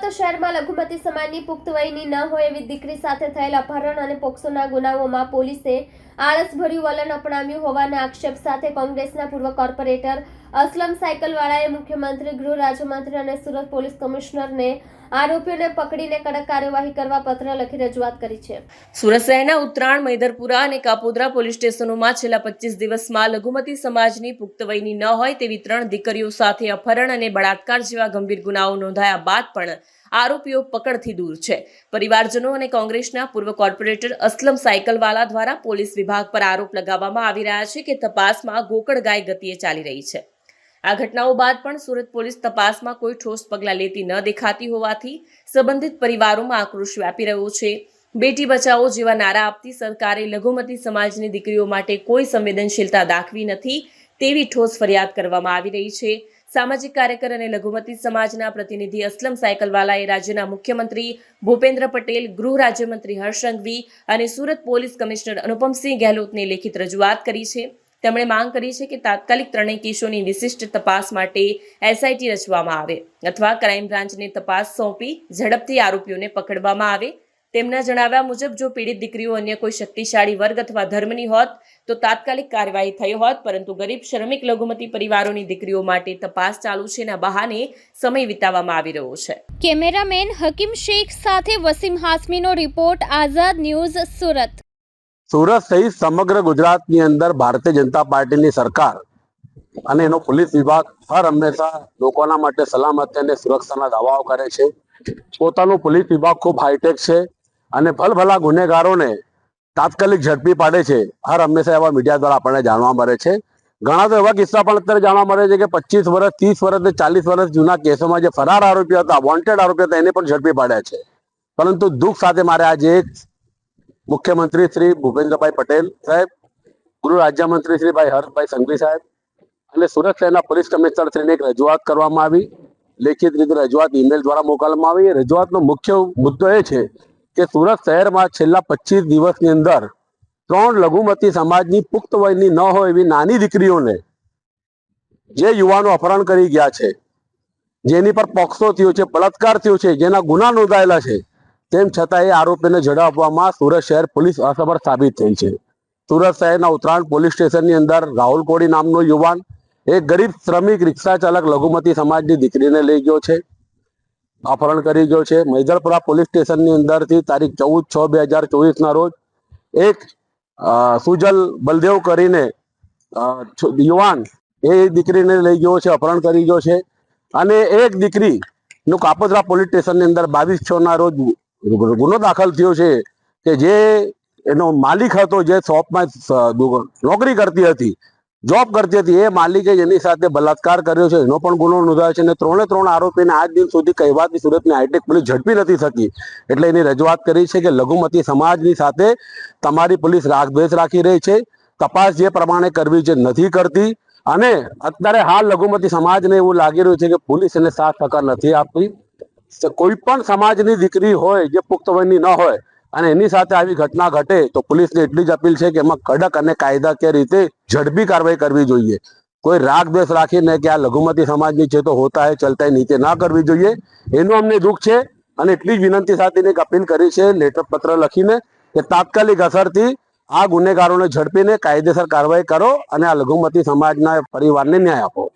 સુરત શહેરમાં લઘુમતી સમાજની પુખ્ત વયની ન હોય એવી દીકરી સાથે થયેલ અપહરણ અને પોક્સોના ગુનાઓમાં પોલીસે આળસભર્યું વલણ અપનાવ્યું હોવાના આક્ષેપ સાથે કોંગ્રેસના પૂર્વ કોર્પોરેટર અસલમ સાયકલવાળાએ મુખ્યમંત્રી, ગૃહ રાજ્યમંત્રી અને સુરત પોલીસ કમિશનરને આરોપીઓને પકડીને કડક કાર્યવાહી કરવા પત્ર લખી રજૂઆત કરી છે. સુરત શહેરના ઉત્તરાયણ, મૈદરપુરા અને કાપોદ્રા પોલીસ સ્ટેશનોમાં છેલ્લા પચીસ દિવસમાં લઘુમતી સમાજની પુખ્ત વયની ન હોય તેવી ત્રણ દીકરીઓ સાથે અપહરણ અને બળાત્કાર જેવા ગંભીર ગુનાઓ નોંધાયા બાદ પણ આરોપીઓ પકડથી દૂર છે. પરિવારજનો અને કોંગ્રેસના પૂર્વ કોર્પોરેટર અસલમ સાયકલવાલા દ્વારા પોલીસ વિભાગ પર આરોપ લગાવવામાં આવી રહ્યા છે કે તપાસમાં ગોકળ ગાય ગતિએ ચાલી રહી છે. આ ઘટનાઓ બાદ પણ સુરત પોલીસ તપાસમાં કોઈ ઠોસ પગલાં લેતી ન દેખાતી હોવાથી સંબંધિત પરિવારોમાં આક્રોશ વ્યાપી રહ્યો છે. બેટી બચાવો જેવા નારા આપતી સરકારે લઘુમતી સમાજની દીકરીઓ માટે કોઈ સંવેદનશીલતા દાખવી નથી તેવી ઠોસ ફરિયાદ કરવામાં આવી રહી છે. સામાજિક કાર્યકર અને લઘુમતી સમાજના પ્રતિનિધિ અસલમ સાયકલવાલાએ રાજ્યના મુખ્યમંત્રી ભૂપેન્દ્ર પટેલ, ગૃહ રાજ્યમંત્રી હર્ષ સંઘવી અને સુરત પોલીસ કમિશનર અનુપમસિંહ ગેહલોતને લેખિત રજૂઆત કરી છે. તેમણે માંગ કરી છે કે તાત્કાલિક ત્રણેય કેસોની વિશિષ્ટ તપાસ માટે એસઆઈટી રચવામાં આવે અથવા ક્રાઇમ બ્રાન્ચને તપાસ સોંપી ઝડપથી આરોપીઓને પકડવામાં આવે. તેમના જણાવ્યા મુજબ, જો પીડિત દીકરીઓ અન્ય કોઈ શક્તિશાળી વર્ગ અથવા ધર્મની હોત, તો તાત્કાલિક કાર્યવાહી થઈ હોત, પરંતુ ગરીબ, શ્રમિક, લઘુમતી પરિવારોની દીકરીઓ માટે તપાસ ચાલુ છે ના બહાને સમય વિતાવવામાં આવી રહ્યો છે. કેમેરામેન હકીમ શેખ સાથે વસીમ હાસમીનો રિપોર્ટ, આઝાદ ન્યૂઝ સુરત. સુરત સહિત સમગ્ર ગુજરાતની અંદર ભારતીય જનતા પાર્ટીની સરકાર અને એનો પોલીસ વિભાગ હર હંમેશા લોકોના માટે સલામતી અને સુરક્ષાના દાવાઓ કરે છે. પોતાનું પોલીસ વિભાગ ખૂબ હાઈટેક છે અને ભલભલા ગુનેગારોને તાત્કાલિક ઝડપી પાડે છે. હર હંમેશા એવા મીડિયા દ્વારા આપણને જાણવા મળે છે. ઘણા તો એવા કિસ્સા પણ અત્યારે જાણવા મળે છે કે પચીસ વર્ષ, ત્રીસ વર્ષ ને ચાલીસ વર્ષ જૂના કેસોમાં જે ફરાર આરોપી હતા વોન્ટેડ આરોપી હતા, એને પણ ઝડપી પાડ્યા છે. પરંતુ દુઃખ સાથે મારે આજે મુખ્યમંત્રી શ્રી ભૂપેન્દ્રભાઈ પટેલ સાહેબ, ગૃહ રાજ્યમંત્રી શ્રી ભાઈ હર્ષભાઈ સંઘવી સાહેબ અને સુરત શહેરના પોલીસ કમિશનર શ્રીને એક રજૂઆત કરવામાં આવી. લેખિત રીતે રજૂઆત ઈમેલ દ્વારા મોકલવામાં આવી. રજૂઆતનો મુખ્ય મુદ્દો એ છે કે સુરત શહેરમાં છેલ્લા પચીસ દિવસની અંદર ત્રણ લઘુમતી સમાજની પુખ્ત વયની ન હોય એવી નાની દીકરીઓને જે યુવાનો અપહરણ કરી ગયા છે, જેની પર પોક્સો થયો છે, બળાત્કાર થયો છે, જેના ગુના નોંધાયેલા છે તેમ છતાં એ આરોપીને ઝડપવામાં સુરત શહેર પોલીસ અસફળ સાબિત થઈ છે. સુરત શહેરના ઉત્તરાયણ પોલીસ સ્ટેશનની અંદર રાહુલ કોડી નામનો યુવાન, એક ગરીબ શ્રમિક રિક્ષા ચાલક લઘુમતી સમાજની દીકરીને લઈ ગયો છે. અપહરણ કરી ગયો છે. મૈદલપુરા પોલીસ સ્ટેશનની અંદરથી તારીખ ચૌદ છ બે હજાર ચોવીસના રોજ એક સુજલ બલદેવ કરીને યુવાન એ દીકરીને લઈ ગયો છે, અપહરણ કરી ગયો છે. અને એક દીકરી નું કાપોદ્રા પોલીસ સ્ટેશનની અંદર બાવીસ છ ના રોજ ગુનો દાખલ થયો છે કે જે એનો માલિક હતો, જે શોપમાં નોકરી કરતી હતી, જોબ કરતી હતી, એ માલિકે જેની સાથે બલાત્કાર કર્યો છે. એનો પણ ગુનો નોંધાયો છે અને ત્રણે ત્રણ આરોપીને આજ દિન સુધી કહેવાતી સુરતની હાઈટેક પોલીસ ઝડપી નથી શકી એટલે એની રજૂઆત કરી છે કે લઘુમતી સમાજની સાથે તમારી પોલીસ રાગદ્વેષ રાખી રહી છે. તપાસ જે પ્રમાણે કરવી છે નથી કરતી. અને અત્યારે હાલ લઘુમતી સમાજને એવું લાગી રહ્યું છે કે પોલીસ એને સાથ ટકા નથી આપતી. કોઈ પણ સમાજની દીકરી હોય જે પુખ્ત વયની ન હોય અને એની સાથે આવી ઘટના ઘટે તો પોલીસને એટલી જ અપીલ છે કે એમાં કડક અને કાયદાકીય રીતે ઝડપી કાર્યવાહી કરવી જોઈએ. કોઈ રાગ દ્વેષ રાખીને કે આ લઘુમતી સમાજની છે તો હોતા હે, ચલતા હે, નીચે ના કરવી જોઈએ. એનું અમને દુઃખ છે અને એટલી જ વિનંતી સાથે એક અપીલ કરી છે લેટર પત્ર લખીને કે તાત્કાલિક અસરથી આ ગુનેગારોને ઝડપીને કાયદેસર કાર્યવાહી કરો અને આ લઘુમતી સમાજના પરિવારને ન્યાય આપો.